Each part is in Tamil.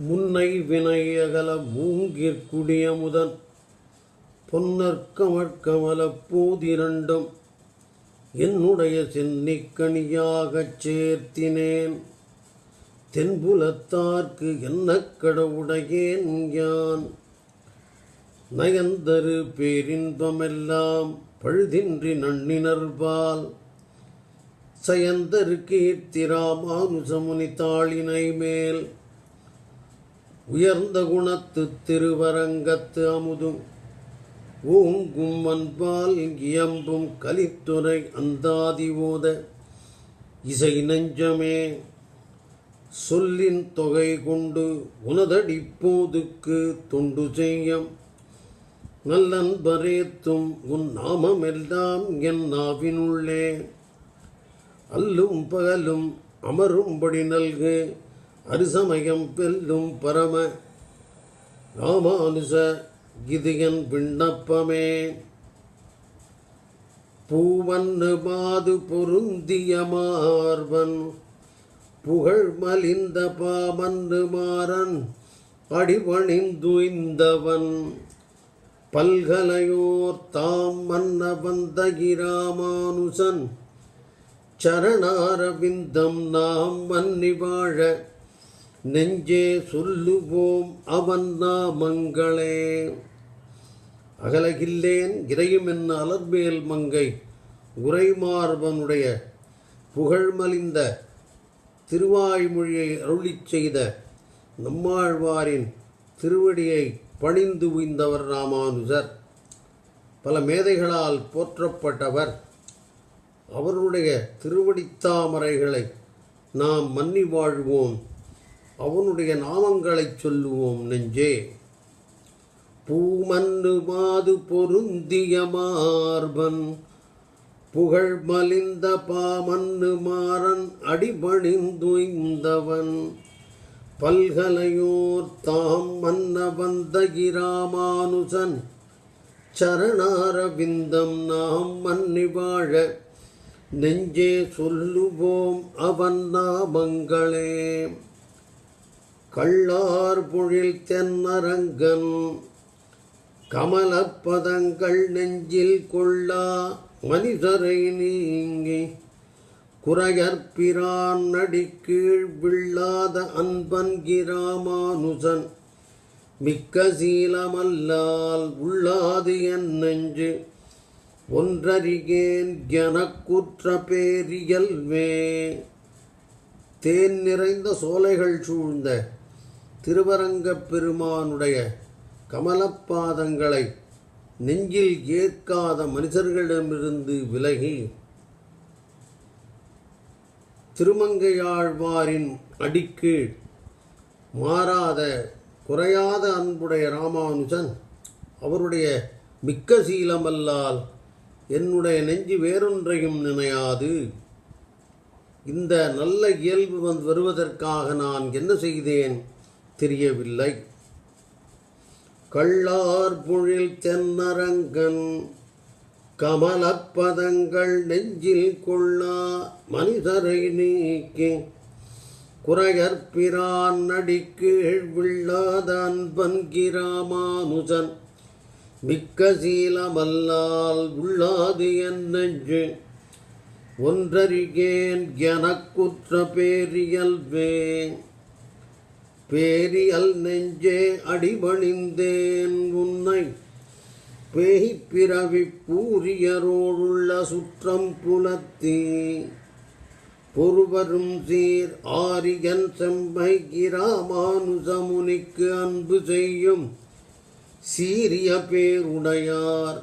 முன்னை வினையகல மூங்கிற்குடிய முதன் பொன்னற்கமற்கமலப் பூதிரண்டும் என்னுடைய சென்னிக்கணியாகச் சேர்த்தினேன். தென்புலத்தார்க்கு என்ன கடவுடையேன் யான்? நயந்தரு பேரின்பமெல்லாம் பழுதின்றி நன்னினர்பால் சயந்தரு கீர்த்திராமானுசமுனி தாளினை மேல் உயர்ந்த குணத்து திருவரங்கத்து அமுதும். ஓங்கும் அன்பால் இயம்பும் கலித்துறை அந்தாதி ஓத. இசை நெஞ்சமே சொல்லின் தொகை கொண்டு உனதடிப்போதுக்கு தொண்டு செய்யம். நல்லன்பரேத்தும் உன் நாமமெல்லாம் என் நாவினுள்ளே. அல்லும் பகலும் அமரும்படி நல்கு. அரிசமயம் வெல்லும் பரம ராமானுச கிதியன் விண்ணப்பமே. பூவன்னு மாது பொருந்திய மார்பன் புகழ் மலிந்த பாமன்னு மாறன் அடிபணிந்துய்ந்தவன். பல்கலையோர் தாம் மன்ன வந்தகிராமானுசன் சரணாரவிந்தம் நாம் மன்னி வாழ நெஞ்சே சொல்லுவோம் அவன் நாமங்களே. அகலகில்லேன் இறையும் என்ன அலர்மேல் மங்கை. உரைமார்பனுடைய புகழ்மலிந்த திருவாய்மொழியை அருளிச் செய்த நம்மாழ்வாரின் திருவடியை பணிந்து உய்ந்தவர் ராமானுஜர். பல மேதைகளால் போற்றப்பட்டவர். அவருடைய திருவடித்தாமரைகளை நாம் மன்னி வாழ்வோம். அவனுடைய நாமங்களைச் சொல்லுவோம் நெஞ்சே. பூமன்னு மாது பொருந்திய மார்பன் புகழ் மலிந்த பாமன்னு மாறன் அடிபணிந்துய்ந்தவன். பல்கலையோர் தாம் மன்ன வந்த சரணாரவிந்தம் நாம் மன்னி வாழ. நெஞ்சே சொல்லுவோம் அவன் நாமங்களே. கள்ளார் பொழில் தென்னரங்கன் கமலப்பதங்கள் நெஞ்சில் கொள்ளா மனிதரை நீங்கி குறையற்பிரான் நடிக்கீழ் விழாத அன்பன் கிராமானுசன் மிக்க சீலமல்லால் உள்ளாது என் நெஞ்சு ஒன்றறிகேன் எனக்குற்ற பேரியல்வே. தேன் நிறைந்த சோலைகள் சூழ்ந்த திருவரங்கப் பெருமானுடைய கமலப்பாதங்களை நெஞ்சில் ஏற்காத மனிதர்களிடமிருந்து விலகி திருமங்கையாழ்வாரின் அடிக்கீழ் மாறாத குறையாத அன்புடைய ராமானுஜன் அவருடைய மிக்க சீலமல்லால் என்னுடைய நெஞ்சு வேறொன்றையும் நினையாது. இந்த நல்ல இயல்பு வந்து வருவதற்காக நான் என்ன செய்தேன்? தெரியவில்லை. கள்ளார் புழில் தென்னரங்கன் கமலப்பதங்கள் நெஞ்சில் கொள்ளா மனிதரை நீக்கி குறையற்பிரான் நடிக்கீழ் விழாத அன்பன் மிக்க சீலமல்லால் உள்ளாது என் நெஞ்சு. ஒன்றறிகேன் எனக்குற்ற பேரியல்வே பேரியல் நெஞ்சே அடிபணிந்தேன் உன்னை. பேய் பிறவி பூரியரோடுள்ள சுற்றம் புலத்தே. பொறுவரும் சீர் ஆரியன் செம்மை கிராமானுசமுனிக்கு அன்பு செய்யும். சீரிய பேருடையார்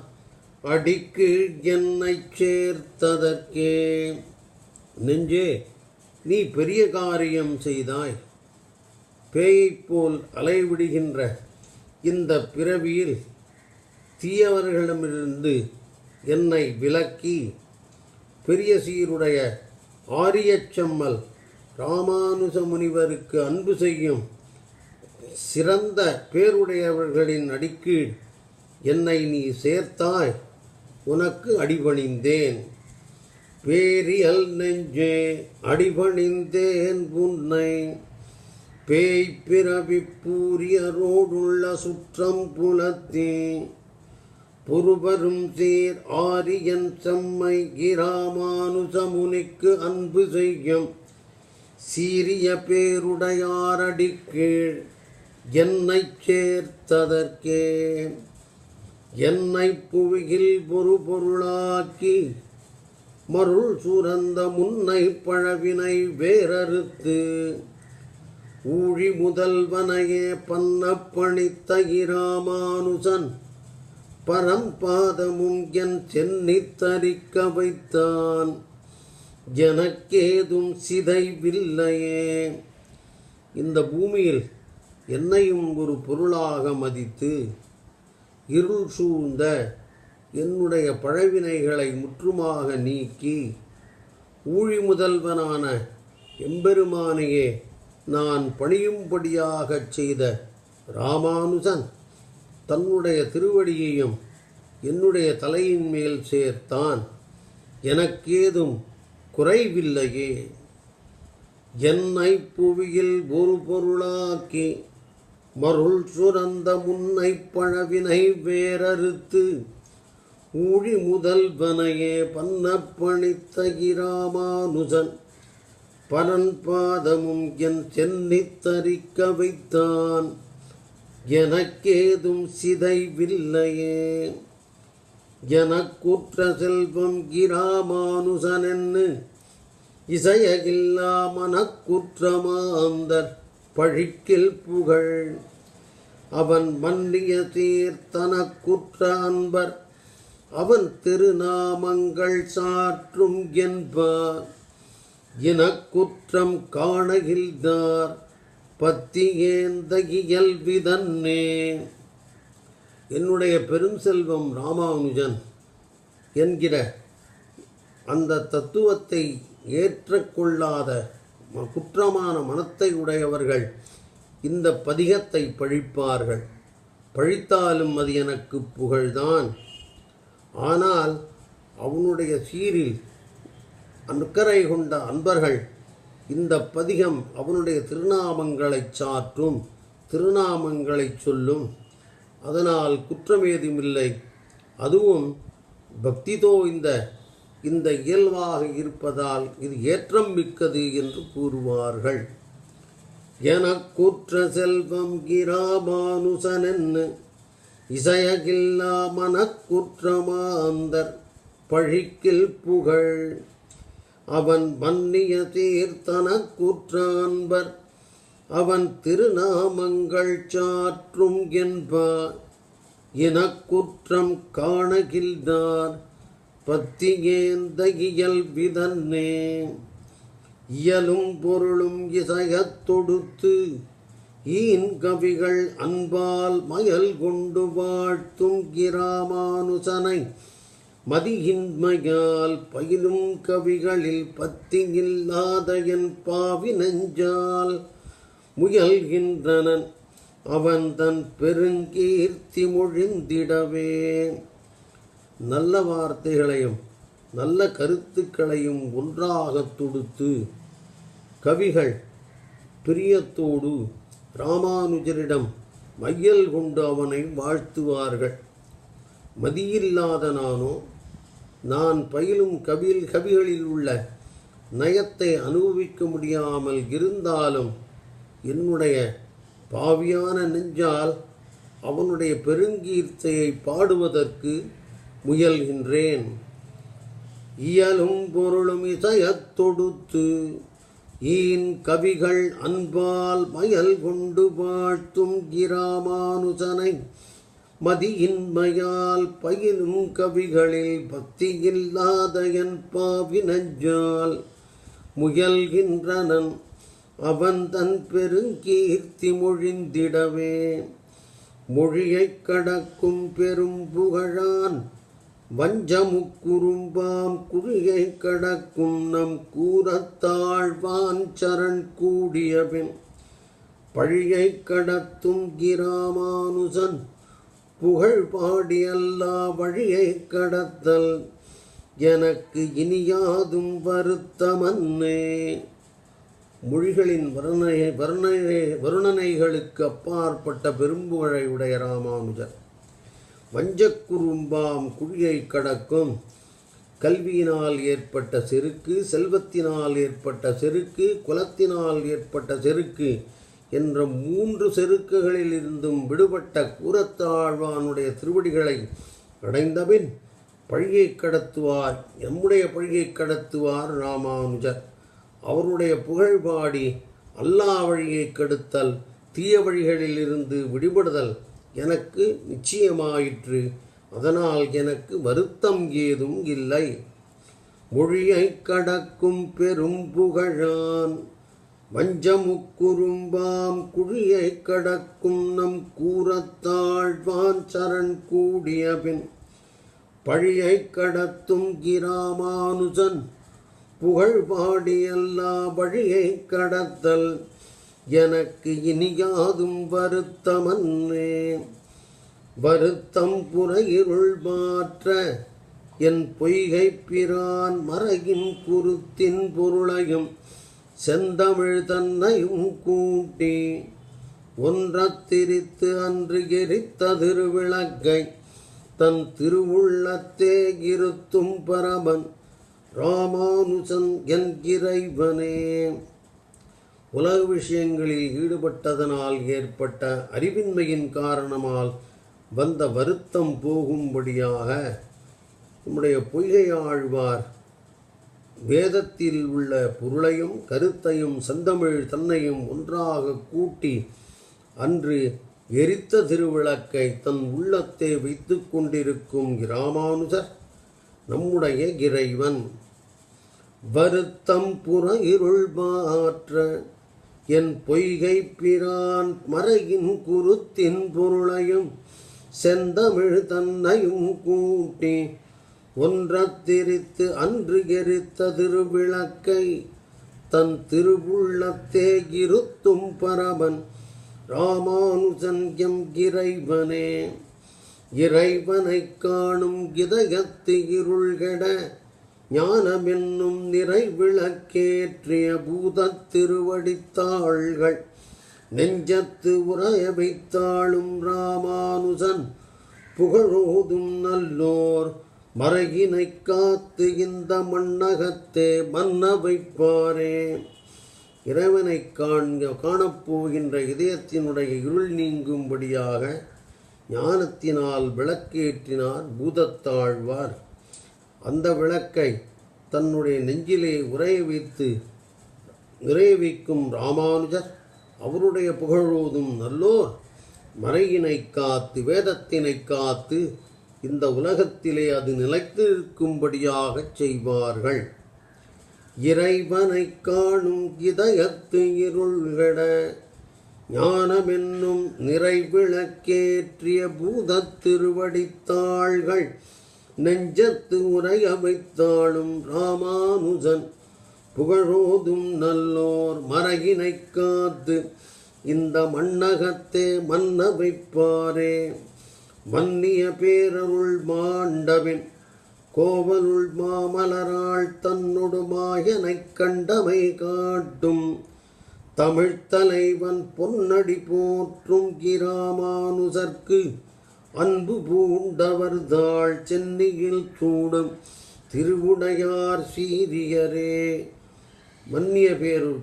அடிக்கு என்னை சேர்த்ததற்கே. நெஞ்சே நீ பெரிய காரியம் செய்தாய். பேயைப் போல் அலைவிடுகின்ற இந்த பிறவியில் தீயவர்களிடமிருந்து என்னை விலக்கி பெரிய சீருடைய ஆரியச்சம்மல் ராமானுஜ முனிவருக்கு அன்பு செய்யும் சிறந்த பேருடையவர்களின் அடிக்கீழ் என்னை நீ சேர்த்தாய் உனக்கு அடிபணிந்தேன். பேரியல் நெஞ்சே அடிபணிந்தேன் உன்னை. பேய் பிறவி பூரியரோடுள்ள சுற்றம் புலத்தே. பொறுபரும் சேர் ஆரியன் செம்மை கிராமானுசமுனிக்கு அன்பு செய்யும். சீரிய பேருடையாரடி கீழ் என்னை சேர்த்ததற்கே. என்னை புவியில் பொறு பொருளாக்கி மருள் சுரந்த முன்னை பழவினை வேறறுத்து. ஊழி முதல்வனையே பண்ண பணித்த இராமானுசன் பரம்பாதமும் என் சென்னித்தரிக்க வைத்தான். எனக்கேதும் சிதைவில்லையே. இந்த பூமியில் என்னையும் ஒரு பொருளாக மதித்து இருள் சூழ்ந்த என்னுடைய பழவினைகளை முற்றுமாக நீக்கி ஊழி முதல்வனான எம்பெருமானையே நான் பணியும்படியாகச் செய்த ராமானுஜன் தன்னுடைய திருவடியையும் என்னுடைய தலையின் மேல் சேர்த்தான். எனக்கேதும் குறைவில்லையே. என்னை புவியில் ஒரு பொருளாக்கி மருள் சுரந்த முன்னை பழவினை வேறறுத்து ஊழி முதல்வனையே பண்ண இராமானுஜன் பரன் பாதமும் என் சென்னித்தரிக்க வைத்தான். எனக்கேதும் சிதைவில்லையே. எனக்குற்ற செல்வம் கிராமானுசனென்னு இசையகில்லா மனக்குற்றமாந்தர் பழிக்கில் புகழ். அவன் மன்னிய தீர்த்தனக்குற்ற அன்பர் அவன் திருநாமங்கள் சாற்றும் என்பார். இனக்குற்றம் காணகில்தார் பத்தியேந்த இயல்விதன்னே என்னுடைய பெரும் செல்வம் ராமானுஜன் என்கிற அந்த தத்துவத்தை ஏற்றக்கொள்ளாத ம- குற்றமான மனத்தை உடையவர்கள் இந்த பதிகத்தை பழிப்பார்கள். பழித்தாலும் அது எனக்கு புகழ்தான். ஆனால் அவனுடைய சீரில் அக்கறை கொண்ட அன்பர்கள் இந்த பதிகம் அவனுடைய திருநாமங்களைச் சாற்றும் திருநாமங்களைச் சொல்லும். அதனால் குற்றமேதுமில்லை. அதுவும் பக்திதோ இந்த இந்த இயல்பாக இருப்பதால் இது ஏற்றம் மிக்கது என்று கூறுவார்கள். என கூற்ற செல்வம் கிராமானுசனென்னு இசையகில்லா மனக்குற்றமாந்தர் பழிக்கில் புகழ். அவன் மன்னிய தீர்த்தனக்குற்றான்பர் அவன் திருநாமங்கள் சாற்றும் என்பார். இனக்குற்றம் காணகில்தார். பத்தியேந்த இயல் விதன்னே. இயலும் பொருளும் இசையத் தொடுத்து. ஈன் கவிகள் அன்பால் மயல் கொண்டு வாழ்த்தும் கிராமானுசனை மதியின்மையால் பயிலும் கவிகளில் பத்தி இல்லாத என் பாவி நெஞ்சால் முயல்கின்றனன். அவன் தன் பெருங்கீர்த்தி மொழிந்திடவே. நல்ல வார்த்தைகளையும் நல்ல கருத்துக்களையும் ஒன்றாகத் தொடுத்து கவிகள் பிரியத்தோடு ராமானுஜரிடம் மையல் கொண்டு அவனை வாழ்த்துவார்கள். மதியில்லாத நானோ நான் பயிலும் கவில் கவிகளில் உள்ள நயத்தை அனுபவிக்க முடியாமல் இருந்தாலும் என்னுடைய பாவியான நெஞ்சால் அவனுடைய பெருங்கீர்த்தையை பாடுவதற்கு முயல்கின்றேன். இயலும் பொருளும் இசையத்தொடுத்து ஈன் கவிகள் அன்பால் மயல் கொண்டு வாழ்த்தும் கிராமானுசனை மதியின்மையால் பயிலும் கவிகளில் பக்தி இல்லாத என் பாவி முயல்கின்றனன் அவன் தன் பெருங்கீர்த்தி மொழிந்திடவே. மொழியைக் கடக்கும் பெரும் புகழான் வஞ்சமுக்குறும்பாம் குழியை கடக்கும் நம் கூறத்தாழ்வான் சரண் கூடியபின் பழியை கடத்தும் கிராமானுசன் புகழ் பாடியல்லா வழியை கடத்தல். எனக்கு இனியாதும் வருத்தமன்னே. மொழிகளின் வர்ணனை வர்ணனை வருணனைகளுக்கு அப்பாற்பட்ட பெரும்புகழை உடைய ராமானுஜர். வஞ்சக்குறும்பாம் குழியை கடக்கும். கல்வியினால் ஏற்பட்ட செருக்கு செல்வத்தினால் ஏற்பட்ட செருக்கு குலத்தினால் ஏற்பட்ட செருக்கு என்ற மூன்று செருக்குகளில் இருந்தும் விடுபட்ட கூரத்தாழ்வானுடைய திருவடிகளை அடைந்தபின் பழியை கடத்துவார். எம்முடைய பழியை கடத்துவார் ராமானுஜர். அவருடைய புகழ் பாடி அல்லா வழியை கெடுத்தல் தீய வழிகளிலிருந்து விடுபடுதல் எனக்கு நிச்சயமாயிற்று. அதனால் எனக்கு வருத்தம் ஏதும் இல்லை. மொழியை கடக்கும் பெரும் புகழான். வஞ்சமுக்குறும்பாம் குழியை கடக்கும் நம் கூறத்தாழ்வான் சரண் கூடியபின் பழியை கடத்தும் கிராமானுஜன் புகழ் வழியை கடத்தல் எனக்கு இனியாதும் வருத்தமன்னே வருத்தம் புறையிருள் மாற்ற என் பொய்கை பிரான் மறையின் குருத்தின் பொருளையும் செந்தமிழ் தன்னையும் கூட்டி ஒன்றத்திரித்து அன்று எரித்த திருவிளக்கை தன் திருவுள்ளத்தே இருத்தும் பரமன் ராமானுஜன் என் உலக விஷயங்களில் ஈடுபட்டதனால் ஏற்பட்ட அறிவின்மையின் காரணமால் வந்த வருத்தம் போகும்படியாக நம்முடைய பொய்கை ஆழ்வார் வேதத்தில் உள்ள பொருளையும் கருத்தையும் செந்தமிழ் தன்னையும் ஒன்றாக கூட்டி அன்று எரித்த திருவிளக்கை தன் உள்ளத்தை வைத்து கொண்டிருக்கும் இராமானுஜர் நம்முடைய இறைவன். வருத்தம் புற இருள் மாற்ற என் பொய்கை பிரான் மறையின் குருத்தின் பொருளையும் செந்தமிழ் தன்னையும் கூட்டி ஒன்றத்திரித்து அன்று எரித்த திருவிளக்கை தன் திருவுள்ளத்தே இருத்தும் பரமன் ராமானுஜன் எம் இறைவனே. இறைவனை காணும் இதயத்து இருள்கட ஞானமென்னும் நிறைவிளக்கேற்றிய பூதத் திருவடித்தாள்கள் நெஞ்சத்து உரைய வைத்தாளும் ராமானுஜன் புகழோதும் நல்லோர் மறையினை காத்து இந்த மண்ணகத்தே மன்ன வைப்பாரே இறைவனை காண்க காணப்போகின்ற இதயத்தினுடைய இருள் நீங்கும்படியாக ஞானத்தினால் விளக்கேற்றினார் பூதத்தாழ்வார். அந்த விளக்கை தன்னுடைய நெஞ்சிலே உரைய வைத்து நிறைய வைக்கும் ராமானுஜர் அவருடைய புகழோதும் நல்லோர் மறையினை காத்து வேதத்தினை காத்து இந்த உலகத்திலே அது நிலைத்திருக்கும்படியாகச் செய்வார்கள். இறைவனை காணும் இதயத்து இருள்கட ஞானமென்னும் நிறைவிளக்கேற்றிய பூதத் திருவடித்தாள்கள் நெஞ்சத்து உரை அமைத்தாளும் ராமானுஜன் புகழோதும் நல்லோர் மரகினை காத்து இந்த மண்ணகத்தே மன்ன வைப்பாரே வன்னிய பேரருள் மாண்டவின் கோவலுள் மாமலராள் தன்னொடு கண்டமை காட்டும். தமிழ் தலைவன் பொன்னடி போற்றும் கிராமானுசர்க்கு அன்பு பூண்டவர் தாழ் சென்னையில் சூடும் திருவுடையார் சீரியரே மன்னிய பேரு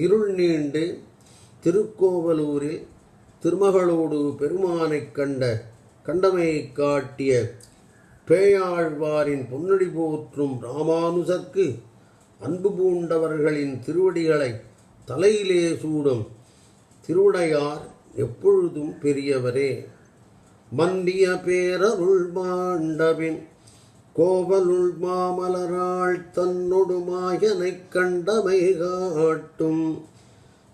இருள் நீண்டு திருக்கோவலூரில் திருமகளோடு பெருமானைக் கண்ட கண்டமையை காட்டிய பேயாழ்வாரின் பொன்னடி போற்றும் ராமானுசர்க்கு அன்பு பூண்டவர்களின் திருவடிகளை தலையிலே சூடும் திருவுடையார் எப்பொழுதும் பெரியவரே. மன்னிய பேரருள் மாண்டபின் கோவலுள் மாமலராள் தன்னொடு மாயனைக் கண்டமை காட்டும்.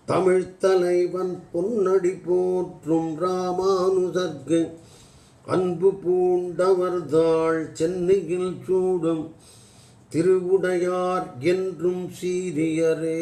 தமிழ் தலைவன் பொன்னடி போற்றும் ராமானுசர்க்கு அன்பு பூண்டவர் தாழ் சென்னையில் சூடும் திருவுடையார் என்றும் சீரியரே